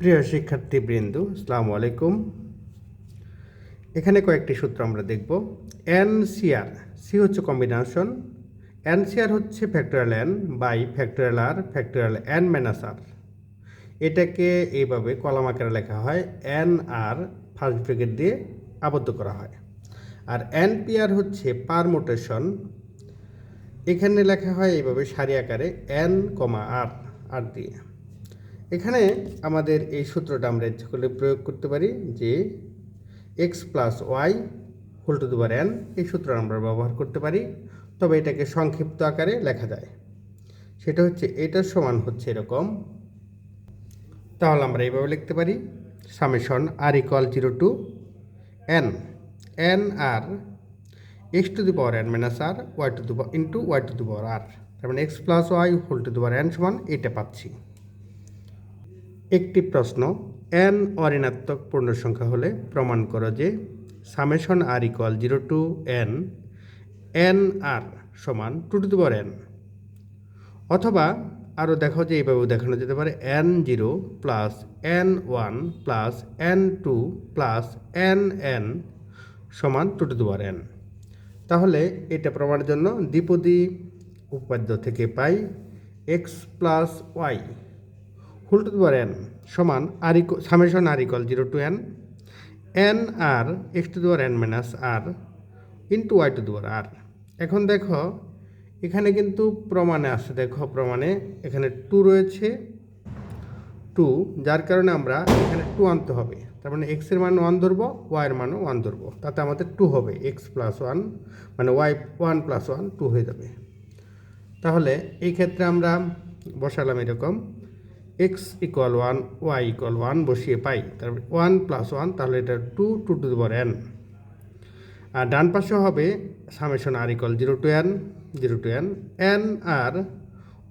প্রিয় শিক্ষার্থীবৃন্দ, আসসালামু আলাইকুম। এখানে কয়েকটি সূত্র আমরা দেখব। এনসিআর, সি হচ্ছে কম্বিনেশন এনসিআর হচ্ছে factorial N by factorial R factorial N minus R এটাকে এইভাবে কলাম আকারে লেখা হয় এন আর ফার্স্ট ব্রেকেট দিয়ে আবদ্ধ করা হয়। আর এনপিআর হচ্ছে পারমোটেশন এখানে লেখা হয় এইভাবে সারি আকারে এন কমা আর আর দিয়ে। এখানে আমাদের এই সূত্রটা আমরা ইচ্ছা করলে প্রয়োগ করতে পারি যে X plus Y whole two দুবার এন এই সূত্র আমরা ব্যবহার করতে পারি। তবে এটাকে সংক্ষিপ্ত আকারে লেখা যায়। সেটা হচ্ছে এটার সমান হচ্ছে এরকম। তাহলে আমরা এইভাবে লিখতে পারি। Summation R equal zero to N N R X to the power N minus R Y to the power into Y to the power R তার মানে X plus Y whole to the power N সমান এটা পাচ্ছি। একটি প্রশ্ন N অঋণাত্মক পূর্ণ সংখ্যা হলে প্রমাণ করো যে summation R equal zero to N N R সমান টু টু পাওয়ার এন অথবা আরও দেখো যে এইভাবেও দেখানো যেতে পারে N zero plus N one plus N two plus N N সমান টু টু পাওয়ার এন তাহলে এটা প্রমাণের জন্য দ্বিপদী উপাদ্য থেকে পাই X plus Y whole to power N সমান আর eco summation R equal zero to N N R X to power N minus R into Y to power R এখন দেখো, এখানে কিন্তু প্রমাণে আছে, দেখো প্রমাণে এখানে টু রয়েছে টু যার কারণে আমরা এখানে টু আনতে হবে। তার মানে এক্সের মান ওয়ান ধরবো ওয়াইয়ের মানও ওয়ান ধরবো। তাতে আমাদের টু হবে এক্স প্লাস ওয়ান মানে Y one plus one two হয়ে যাবে। তাহলে এই ক্ষেত্রে আমরা বসালাম এরকম। X equal one Y equal one বসিয়ে পাই। তারপরে ওয়ান প্লাস ওয়ান তাহলে এটা two two to the N আর ডান পাশে হবে summation R equal zero to N zero to N N R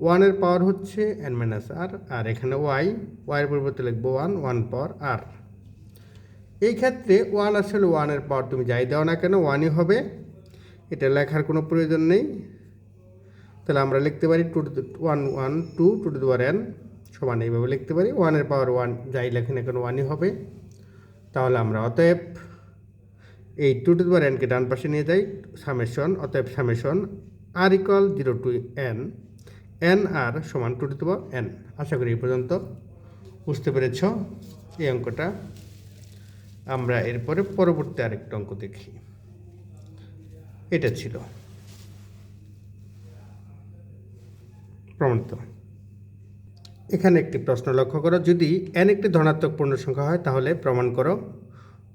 ওয়ানের পাওয়ার হচ্ছে এন মাইনাস আর আর এখানে ওয়াই ওয়াইয়ের পরিবর্তে লিখব ওয়ান ওয়ান পাওয়ার আর এই ক্ষেত্রে ওয়ান আসলে ওয়ানের পাওয়ার তুমি যাই দাও না কেন ওয়ানই হবে। এটা লেখার কোনো প্রয়োজন নেই। তাহলে আমরা লিখতে পারি two one one two two to the power n সমান এইভাবে লিখতে পারি। ওয়ানের পাওয়ার ওয়ান যাই লেখেন এখন ওয়ানই হবে। তাহলে আমরা অতএব এই টু টু দেওয়ার এনকে ডান পাশে নিয়ে যাই। সামেশন অতএব summation r equal zero to n n r সমান two to the power n আশা করি এই পর্যন্ত বুঝতে পেরেছ এই অঙ্কটা। আমরা এরপরে পরবর্তী আরেকটা অঙ্ক দেখি। এটা ছিল। প্রমাণিত। এখানে একটি প্রশ্ন লক্ষ্য করো। যদি এন একটি ধনাত্মক পূর্ণ সংখ্যা হয়, তাহলে প্রমাণ করো।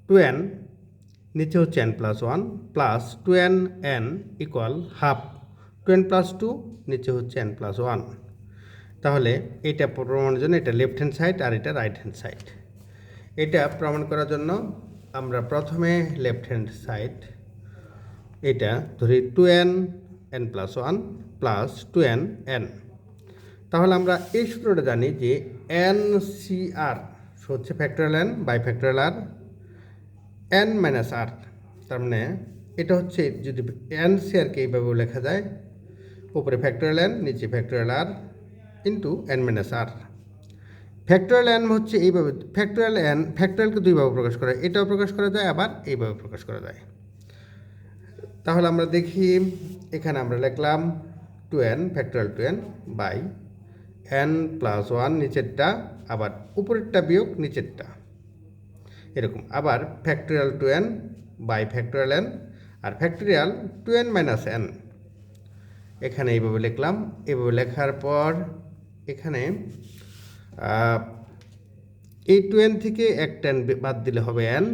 টু এন নিচে হচ্ছে n plus one plus two n n equal half two n plus two নিচে হচ্ছে এন প্লাস ওয়ান তাহলে এটা প্রমাণের জন্য এটা লেফট হ্যান্ড সাইড আর এটা রাইট হ্যান্ড সাইড এটা প্রমাণ করার জন্য আমরা প্রথমে লেফট হ্যান্ড সাইড এটা ধরি two n n plus one plus two n n তাহলে আমরা এই সূত্রটা জানি যে এন সি আর হচ্ছে factorial n by factorial r n minus r তার মানে এটা হচ্ছে যদি এন সি আরকে এইভাবেও লেখা যায়, উপরে ফ্যাক্টরিয়াল এন নিচে factorial r into n minus r factorial n হচ্ছে এইভাবে ফ্যাক্টরিয়াল এন ফ্যাক্টরিয়ালকে দুইভাবে প্রকাশ করা যায়, এটাও প্রকাশ করা যায়, আবার এইভাবে প্রকাশ করা যায়। তাহলে আমরা দেখি, এখানে আমরা লিখলাম two n factorial two n by n plus one নিচেরটা, আবার উপরেরটা বিয়োগ নিচেরটা। এরকম, আবার factorial two n by factorial n R factorial two n minus n এখানে এইভাবে লিখলাম এইভাবে লেখার পর এখানে এই টু এন থেকে এক টেন বাদ দিলে হবে এন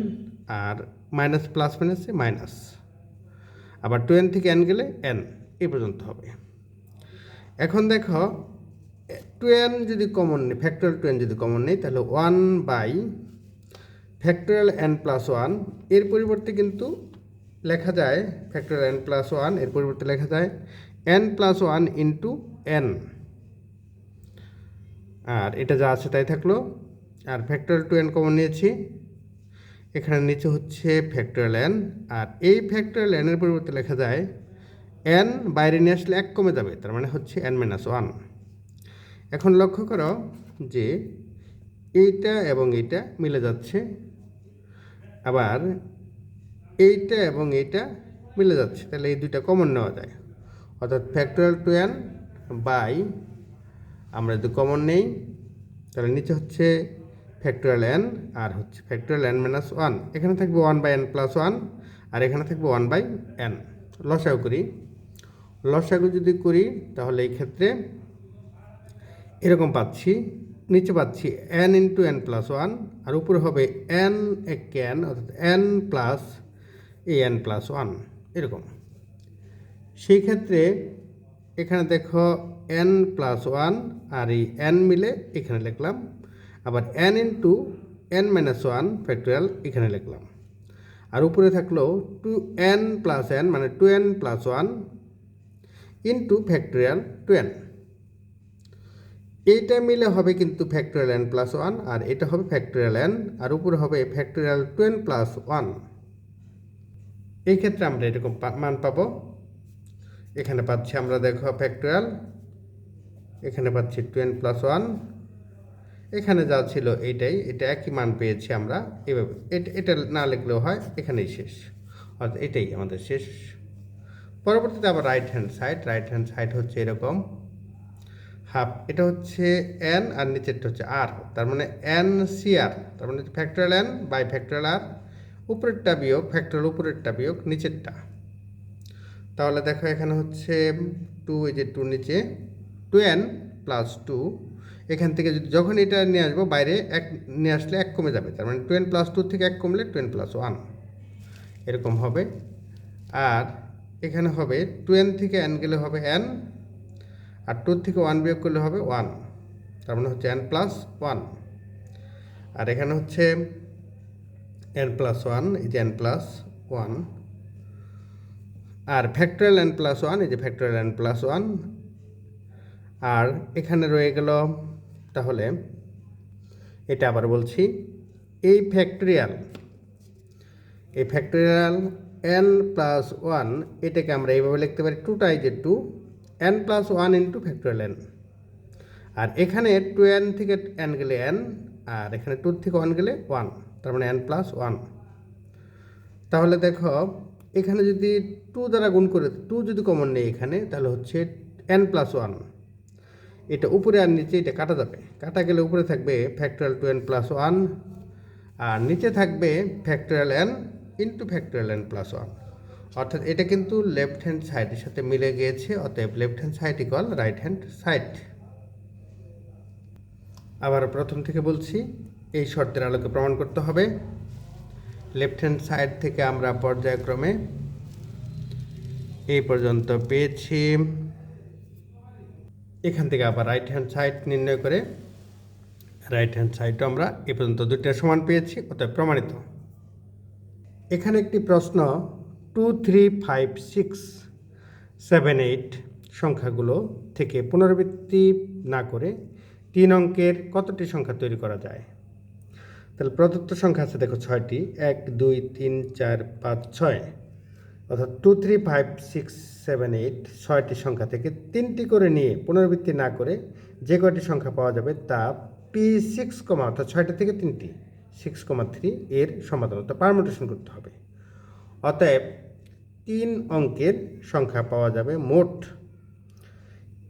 আর মাইনাস প্লাস মাইনাসে মাইনাস আবার টু এন থেকে এন গেলে এন এই পর্যন্ত হবে। এখন দেখো টু এন যদি কমন নেই ফ্যাক্টরিয়াল টু এন যদি কমন নেই, তাহলে one by factorial n plus ওয়ানের পরিবর্তে কিন্তু লেখা যায় ফ্যাক্টরিয়াল এন প্লাস ওয়ানের পরিবর্তে লেখা যায় n plus one into n আর এটা যা আছে তাই থাকল। আর ফ্যাক্টরিয়াল টু এন কমন নিয়েছি। এখানে নিচে হচ্ছে ফ্যাক্টরিয়াল এন আর এই ফ্যাক্টরিয়াল এনের পরিবর্তে লেখা যায় এন বাইরে নিয়ে আসলে এক কমে যাবে, তার মানে হচ্ছে এন মাইনাস ওয়ান এখন লক্ষ্য করো যে এইটা এবং এইটা মিলে যাচ্ছে। আবার এইটা এবং এইটা মিলে যাচ্ছে, তাহলে এই দুইটা কমন নেওয়া যায়। অর্থাৎ ফ্যাক্টোরিয়াল টু এন বাই আমরা যদি কমন নেই, তাহলে নিচে হচ্ছে ফ্যাক্টোরিয়াল এন আর হচ্ছে ফ্যাক্টোরিয়াল এন মাইনাস ওয়ান এখানে থাকবে one by n plus one আর এখানে থাকবে ওয়ান বাই এন লসাগু করি। লসাগু যদি করি, তাহলে এই ক্ষেত্রে এরকম পাচ্ছি, নিচে পাচ্ছি n into n plus one আর উপরে হবে এন এক এন অর্থাৎ এন প্লাস এ এন প্লাস ওয়ান এরকম। সেই ক্ষেত্রে এখানে দেখো এন প্লাস ওয়ান আর এই এন মিলে এখানে লিখলাম। আবার n into n minus one factorial এখানে লিখলাম। আর উপরে থাকল টু এন প্লাস এন মানে two n plus one into factorial two n এইটা মিলে হবে কিন্তু ফ্যাক্টোরিয়াল এন প্লাস ওয়ান আর এটা হবে ফ্যাক্টোরিয়াল এন আর উপরে হবে factorial two n plus one এই ক্ষেত্রে আমরা এরকম মান পাবো। এখানে পাচ্ছি আমরা দেখো ফ্যাক্টোরিয়াল এখানে পাচ্ছি টু এন প্লাস ওয়ান এখানে যা ছিল এইটাই, এটা একই মান পেয়েছি আমরা। এভাবে, এটা এটা না লিখলেও হয়, এখানেই শেষ। অর্থাৎ এটাই আমাদের শেষ। পরবর্তীতে আবার right hand side right hand side হচ্ছে এরকম। হাফ, এটা হচ্ছে এন আর নিচেরটা হচ্ছে আর তার মানে এন সি আর তার মানে factorial n by factorial r উপরেরটা বিয়োগ ফ্যাক্টরিয়াল উপরেরটা বিয়োগ, নিচেরটা। তাহলে দেখো এখানে হচ্ছে টু এই যে টু নিচে টু এন প্লাস টু এখান থেকে যদি যখন এটা নিয়ে আসব বাইরে এক, নিয়ে আসলে এক কমে যাবে, তার মানে টু এন প্লাস টু থেকে এক কমলে টু এন প্লাস ওয়ান এরকম হবে। আর এখানে হবে টু এন থেকে এন গেলে হবে এন আর টু থেকে ওয়ান বিয়োগ করলে হবে ওয়ান তার মানে হচ্ছে এন প্লাস ওয়ান আর এখানে হচ্ছে এন প্লাস ওয়ান এই যে এন প্লাস ওয়ান আর ফ্যাক্টরিয়াল এন প্লাস ওয়ান এই যে ফ্যাক্টরিয়াল এন প্লাস ওয়ান আর এখানে রয়ে গেল, তাহলে এটা আবার বলছি, এই ফ্যাক্টরিয়াল এই ফ্যাক্টরিয়াল এন প্লাস ওয়ান এটাকে আমরা এইভাবে লিখতে পারি টু টাই যে two n plus one into factorial n আর এখানে টু এন থেকে এন গেলে এন আর এখানে টু থেকে ওয়ান গেলে ওয়ান তার মানে এন প্লাস ওয়ান তাহলে দেখো, এখানে যদি টু দ্বারা গুণ করে টু যদি কমন নেই এখানে, তাহলে হচ্ছে এন প্লাস ওয়ান এটা উপরে আর নিচে, এটা কাটা যাবে। কাটা গেলে উপরে থাকবে factorial two n plus one আর নিচে থাকবে factorial n into factorial n plus one অর্থাৎ এটা কিন্তু লেফট হ্যান্ড সাইডের সাথে মিলে গিয়েছে, অতএব left hand side equal right hand side আবার প্রথম থেকে বলছি, এই শর্তের আলোকে প্রমাণ করতে হবে। লেফট হ্যান্ড সাইড থেকে আমরা পর্যায়ক্রমে এই পর্যন্ত পেয়েছি। এখান থেকে আবার রাইট হ্যান্ড সাইড নির্ণয় করে রাইট হ্যান্ড সাইডও আমরা এ পর্যন্ত দুইটা সমান পেয়েছি, অতএব প্রমাণিত। এখানে একটি প্রশ্ন two three five six seven eight সংখ্যাগুলো থেকে পুনরাবৃত্তি না করে তিন অঙ্কের কতটি সংখ্যা তৈরি করা যায়? তাহলে প্রদত্ত সংখ্যা আছে দেখো ছয়টি, এক, দুই, তিন, চার, পাঁচ, ছয়। অর্থাৎ two three five six seven eight ছয়টি সংখ্যা থেকে তিনটি করে নিয়ে পুনরাবৃত্তি না করে যে কয়টি সংখ্যা পাওয়া যাবে তা পি সিক্স কমা অর্থাৎ ছয়টা থেকে তিনটি সিক্স কমা থ্রি এর সমাধান, অর্থাৎ পারমোটেশন করতে হবে। অতএব তিন অঙ্কের সংখ্যা পাওয়া যাবে মোট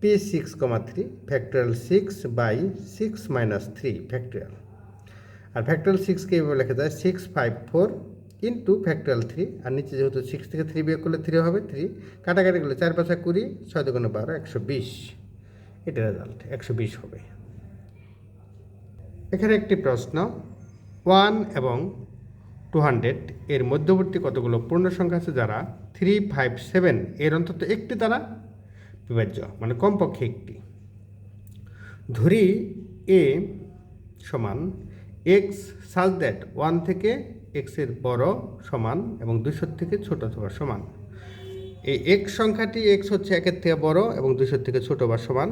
P six comma three factorial six by six minus three factorial R factorial সিক্সকে এইভাবে লেখা যায় six five four into factorial three আর নিচে যেহেতু সিক্স থেকে থ্রি বিয়োগ করলে থ্রি হবে থ্রি কাটাকাটি করলে চার পাঁচা কুড়ি, ছয় দুগুণে বারো, একশো বিশ। এটা রেজাল্ট একশো বিশ হবে। এখানে একটি প্রশ্ন ওয়ান এবং টু হান্ড্রেড এর মধ্যবর্তী কতগুলো পূর্ণ সংখ্যা আছে যারা থ্রি ফাইভ সেভেন, এর অন্তত একটি দ্বারা বিভাজ্য মানে কমপক্ষে একটি। ধরি এ সমান এক্স সাজ দ্যাট ওয়ান থেকে এক্সের বড় সমান এবং দুশোর থেকে ছোট অথবা সমান। এই এক্স সংখ্যাটি এক্স হচ্ছে একের থেকে বড় এবং দুশোর থেকে ছোট বা সমান।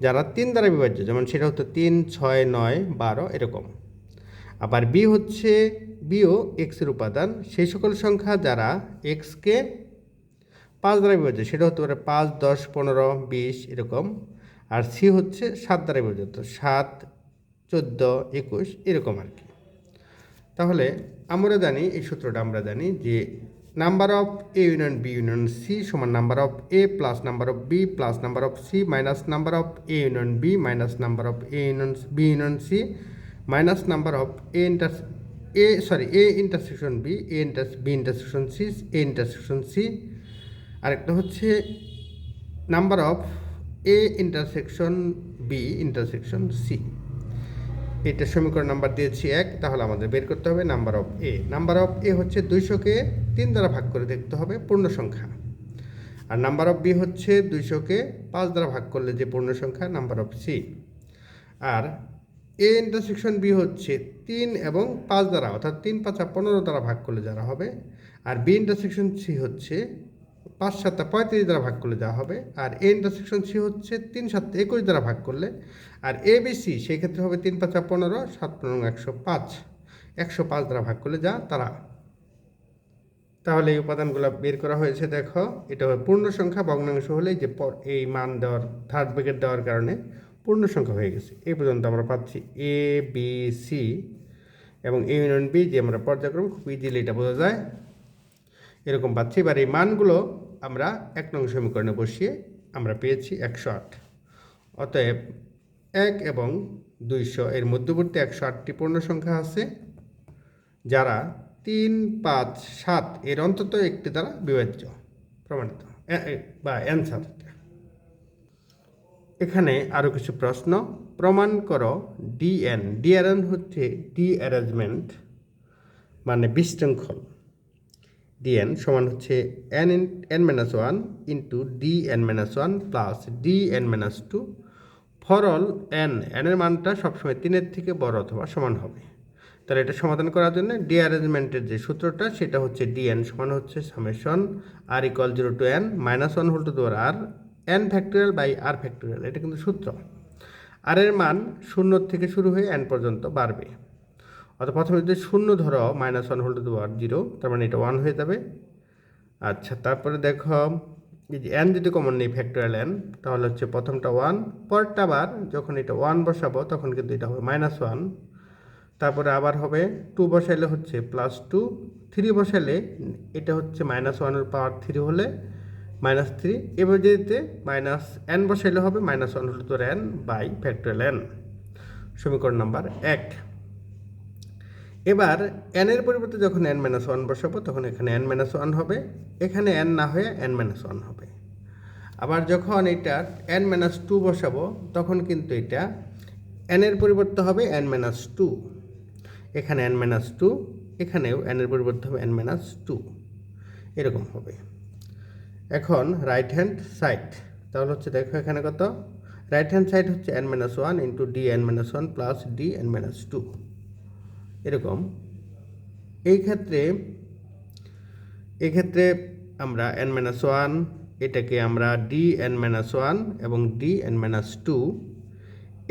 যারা তিন দ্বারা বিভাজ্য, যেমন সেটা হতো তিন, ছয়, নয়, বারো, এরকম। আবার বি হচ্ছে বিও এক্সের উপাদান। সেই সকল সংখ্যা যারা এক্সকে পাঁচ দ্বারা বিভাজ্য সেটা হতে পারে পাঁচ, দশ, পনেরো, বিশ, এরকম। আর সি হচ্ছে সাত দ্বারা বিভাজ্য সাত, চোদ্দ, একুশ, এরকম আর কি। তাহলে আমরা জানি, এই সূত্রটা আমরা জানি যে number of A union, B union, C সমান number of A plus number of B plus number of C minus number of A union, B minus number of A union, B union, C minus number of A inter A sorry A intersection B A inter B intersection C A intersection C আরেকটা হচ্ছে number of A intersection B intersection C এটা সমীকরণ number দিয়েছি এক, তাহলে আমাদের বের করতে হবে number of A number of A হচ্ছে দুইশোকে তিন দ্বারা ভাগ করে দেখতে হবে পূর্ণ সংখ্যা আর নাম্বার অফ বি হচ্ছে দুইশোকে পাঁচ দ্বারা ভাগ করলে যে পূর্ণ সংখ্যা নাম্বার অফ সি আর এ ইন্টারসেকশন বি হচ্ছে তিন এবং পাঁচ দ্বারা, অর্থাৎ তিন, পাঁচা পনেরো দ্বারা ভাগ করলে যারা হবে, আর বি ইন্টারসেকশন সি হচ্ছে পাঁচ সাতটা পঁয়ত্রিশ দ্বারা ভাগ করলে যা হবে, আর এ ইন্টারসেকশন সি হচ্ছে তিন সাতটা একুশ দ্বারা ভাগ করলে, আর এ বি সি সেই ক্ষেত্রে হবে তিন, পাঁচা পনেরো, সাত, পনেরো একশো পাঁচ। একশো পাঁচ দ্বারা ভাগ করলে যা তারা। তাহলে এই উপাদানগুলো বের করা হয়েছে, দেখো। এটা পূর্ণ সংখ্যা ভগ্নাংশ হলে যে এই মান দেওয়ার থার্ড ব্রেকেট দেওয়ার কারণে পূর্ণ সংখ্যা হয়ে গেছে। এই পর্যন্ত আমরা পাচ্ছি এ বি সি এবং এ ইউনিয়ন বি যে আমরা পর্যায়ক্রম খুব ইজিলি এটা বোঝা যায়। এরকম পাচ্ছি। এবার এই মানগুলো আমরা এক নং সমীকরণে বসিয়ে আমরা পেয়েছি একশো আট। অতএব এক এবং দুইশো, এর মধ্যবর্তী একশো আটটি পূর্ণ সংখ্যা আছে, যারা তিন, পাঁচ, সাত এর অন্তত একটি দ্বারা বিভাজ্য, প্রমাণিত বা অ্যান্সার এখানে আরও কিছু প্রশ্ন। প্রমাণ করো ডিএন ডিআরএন হচ্ছে ডি অ্যারেঞ্জমেন্ট মানে বিশৃঙ্খল। ডিএন সমান হচ্ছে n n minus one into D n minus one plus D n minus two for all n এনের মানটা সবসময় তিনের থেকে বড় অথবা সমান হবে। তাহলে এটা সমাধান করার জন্য ডি অ্যারেঞ্জমেন্টের যে সূত্রটা, সেটা হচ্ছে ডিএন সমান হচ্ছে summation r equal zero to n minus one whole to the power r n factorial by r factorial এটা কিন্তু সূত্র। আর এর মান শূন্য থেকে শুরু হয়ে এন পর্যন্ত বাড়বে। অর্থাৎ প্রথমে যদি শূন্য ধরো minus one whole to the power zero তার মানে এটা ওয়ান হয়ে যাবে। আচ্ছা তারপরে দেখো যে এন যদি কমন নেই ফ্যাক্টোরিয়াল এন তাহলে হচ্ছে প্রথমটা ওয়ান পরটা আবার যখন এটা ওয়ান বসাবো, তখন কিন্তু এটা হবে মাইনাস ওয়ান তারপরে আবার হবে টু বসাইলে হচ্ছে প্লাস টু থ্রি বসাইলে এটা হচ্ছে মাইনাস ওয়ানের পাওয়ার থ্রি হলে মাইনাস থ্রি, এবার যেতে মাইনাস এন বসাইলে হবে, মাইনাস ওয়ান হলে এন বাই ফ্যাক্টোরিয়াল এন সমীকরণ নাম্বার এক। এবার এন এর পরিবর্তে যখন এন মাইনাস ওয়ান বসাবো, তখন এখানে এন মাইনাস ওয়ান হবে। এখানে এন না হয়ে এন মাইনাস ওয়ান হবে। আবার যখন এটা এন মাইনাস টু বসাবো, তখন কিন্তু এটা এন এর পরিবর্তে হবে এন মাইনাস টু এখানে এন মাইনাস টু এখানেও এন এর পরিবর্তে হবে এন মাইনাস টু এরকম হবে। এখন রাইট হ্যান্ড সাইড তাহলে হচ্ছে দেখো এখানে কত? রাইট হ্যান্ড সাইড হচ্ছে n minus one into D n minus one plus D n minus two এরকম। এই ক্ষেত্রে এই ক্ষেত্রে আমরা এন মাইনাস ওয়ান এটাকে আমরা ডি এন মাইনাস ওয়ান এবং ডি এন মাইনাস টু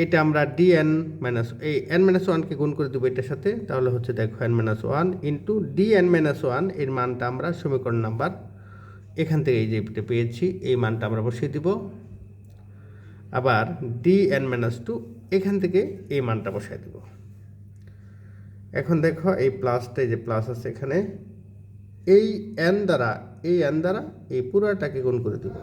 এটা আমরা ডি এন মাইনাস এই এন মাইনাস ওয়ানকে গুণ করে দেবো এটার সাথে, তাহলে হচ্ছে দেখো n minus one into D n minus ওয়ানের মানটা আমরা সমীকরণ নাম্বার এখান থেকে এই যে পেয়েছি, এই মানটা আমরা বসিয়ে দিব। আবার ডি এন মাইনাস টু এখান থেকে এই মানটা বসাই দিব। এখন দেখো এই প্লাসটা এই যে প্লাস আছে এখানে, এই এন দ্বারা, এই এন দ্বারা এই পুরাটাকে গুণ করে দিব।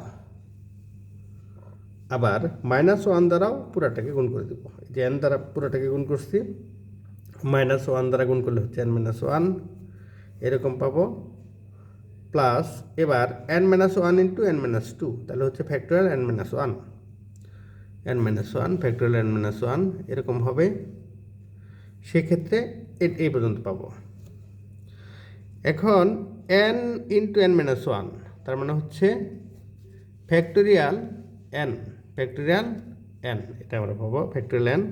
আবার মাইনাস ওয়ান দ্বারাও পুরাটাকে গুণ করে দিব। এই যে এন দ্বারা পুরাটাকে গুণ করছি মাইনাস ওয়ান দ্বারা গুণ করলে হচ্ছে এন মাইনাস ওয়ান এরকম পাবো। প্লাস এবার n minus one into n minus two তাহলে হচ্ছে factorial n minus one n minus one factorial n minus one এরকম হবে। সেক্ষেত্রে এই পর্যন্ত পাবো। এখন n into n minus one তার মানে হচ্ছে ফ্যাক্টোরিয়াল এন ফ্যাক্টোরিয়াল এন এটা আমরা পাবো ফ্যাক্টোরিয়াল এন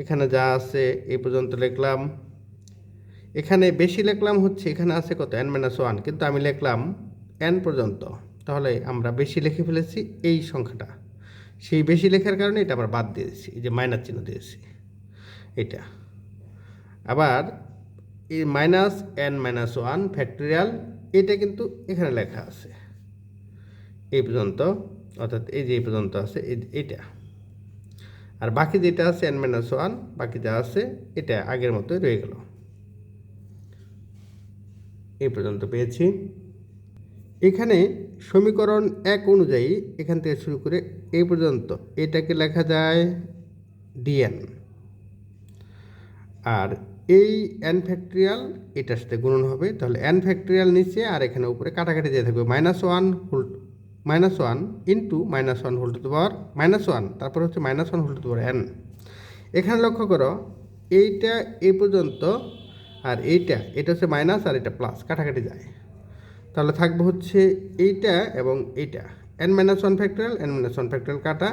এখানে যা আছে, এই পর্যন্ত লিখলাম। এখানে বেশি লিখলাম হচ্ছে, এখানে আছে কত? এন মাইনাস ওয়ান কিন্তু আমি লিখলাম এন পর্যন্ত। তাহলে আমরা বেশি লিখে ফেলেছি এই সংখ্যাটা। সেই বেশি লেখার কারণে এটা আমরা বাদ দিয়েছি, এই যে মাইনাস চিহ্ন দিয়েছি। এটা আবার এই minus n minus one factorial এটা কিন্তু এখানে লেখা আছে। এই পর্যন্ত, অর্থাৎ এই যে এই পর্যন্ত আছে এইটা। আর বাকি যেটা আছে এন মাইনাস ওয়ান বাকি যা আছে, এটা আগের মতোই রয়ে গেল। এই পর্যন্ত পেয়েছি। এখানে সমীকরণ এক অনুযায়ী এখান থেকে শুরু করে এই পর্যন্ত এটাকে লেখা যায় ডিএন আর এই এন ফ্যাক্টরিয়াল এটার সাথে গুণন হবে, তাহলে এন ফ্যাক্টরিয়াল নিচে আর এখানে উপরে কাটাকাটি দিয়ে থাকবে minus one whole minus one into minus one whole to power minus one তারপর হচ্ছে minus one whole to power n এখানে লক্ষ্য করো, এইটা এই পর্যন্ত আর এইটা, এটা হচ্ছে মাইনাস আর এটা প্লাস কাটাকাটি যায়। তাহলে থাকবে হচ্ছে এইটা এবং এইটা। N minus one factorial n minus one factorial কাটা,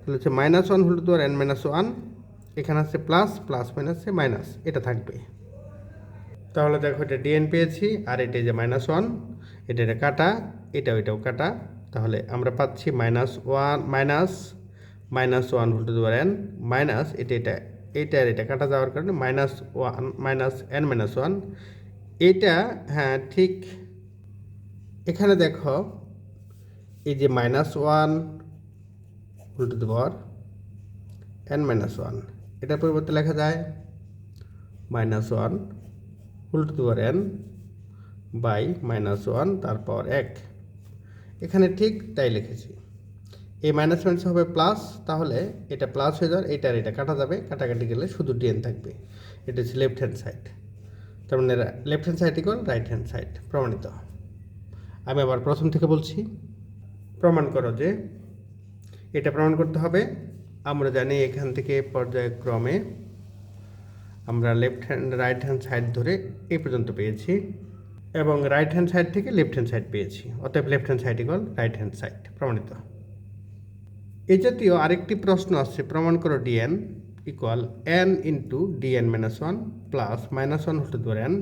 তাহলে হচ্ছে মাইনাস ওয়ান হল টু আর এন মাইনাস ওয়ান এখানে আছে প্লাস প্লাস মাইনাসে মাইনাস এটা থাকবে। তাহলে দেখো এটা ডিএন পেয়েছি, আর এটা যে মাইনাস ওয়ান এটা এটা কাটা এটা ওইটাও কাটা। তাহলে আমরা পাচ্ছি minus one minus minus one the power n minus এটা এটা এইটা আর এটা কাটা যাওয়ার কারণে minus one minus n minus one এটা হ্যাঁ ঠিক। এখানে দেখো, এই যে মাইনাস ওয়ান উল্টো দেওয়ার এন মাইনাস ওয়ান এটার পরিবর্তে লেখা যায় মাইনাস ওয়ান উল্টো দেওয়ার এন বাই মাইনাস ওয়ান তারপর এক। এখানে ঠিক তাই লিখেছি। এই মাইনাস মাইনাস হবে প্লাস তাহলে এটা প্লাস হয়ে যাওয়ার এটা আর এটা কাটা যাবে। কাটাকাটি গেলে শুধু ডিএন থাকবে। এটা হচ্ছে লেফট হ্যান্ড সাইড তার মানে left hand side equal right hand side প্রমাণিত। আমি আবার প্রথম থেকে বলছি, প্রমাণ করো যে এটা প্রমাণ করতে হবে। আমরা জানি এখান থেকে পর্যায়ক্রমে আমরা left hand right hand side ধরে এই পর্যন্ত পেয়েছি এবং রাইট হ্যান্ড সাইড থেকে লেফট হ্যান্ড সাইড পেয়েছি। অতএব left hand side equal right hand side প্রমাণিত। এই জাতীয় আরেকটি প্রশ্ন আসছে, প্রমাণ করো DN equal n into DN minus one plus minus one হতে ধরে এন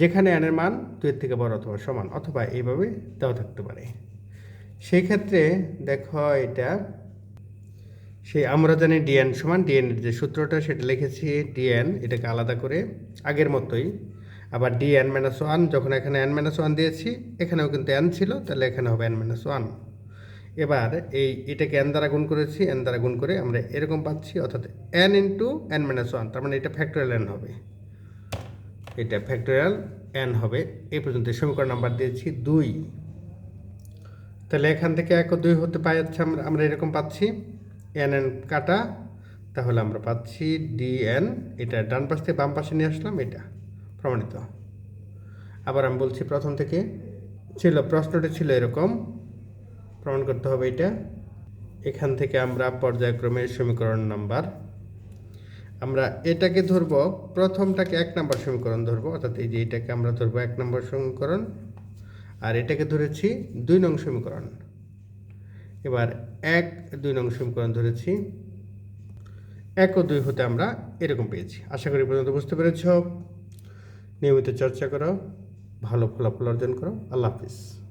যেখানে এনের মান দুয়ের থেকে বড় অথবা সমান, অথবা এইভাবে দেওয়া থাকতে পারে। সেই ক্ষেত্রে দেখো এটা সেই আমরা জানি ডিএন সমান ডিএন যে সূত্রটা সেটা লিখেছি ডিএন এটাকে আলাদা করে আগের মতোই। আবার ডি এন মাইনাস ওয়ান যখন এখানে এন মাইনাস ওয়ান দিয়েছি, এখানেও কিন্তু এন ছিল, তাহলে এখানে হবে এন মাইনাস ওয়ান এবার এই এটাকে এন দ্বারা গুণ করেছি এন দ্বারা গুণ করে আমরা এরকম পাচ্ছি, অর্থাৎ n into n minus one তার মানে এটা ফ্যাক্টোরিয়াল এন হবে। এটা ফ্যাক্টোরিয়াল এন হবে এই পর্যন্ত সমীকরণ নাম্বার দিয়েছি দুই। তাহলে এখান থেকে এক ও দুই হতে পারছে আমরা আমরা এরকম পাচ্ছি এন এন কাটা, তাহলে আমরা পাচ্ছি ডি এন এটা ডান পাশ থেকে বাম পাশে নিয়ে আসলাম, এটা প্রমাণিত। আবার আমি বলছি প্রথম থেকে, ছিল, প্রশ্নটি ছিল এরকম প্রমাণ করতে হবে এটা। এখান থেকে আমরা পর্যায়ক্রমে সমীকরণ নাম্বার। আমরা এটাকে ধরবো, প্রথমটাকে এক নম্বর সমীকরণ ধরবো, অর্থাৎ এই যে এটাকে আমরা ধরবো এক নম্বর সমীকরণ, আর এটাকে ধরেছি দুই নং সমীকরণ। এবার এক, দুই নং সমীকরণ ধরেছি। এক ও দুই হতে আমরা এরকম পেয়েছি। আশা করি পর্যন্ত বুঝতে পেরেছ। নিয়মিত চর্চা করো, ভালো ফলাফল অর্জন করো। আল্লাহ হাফিজ।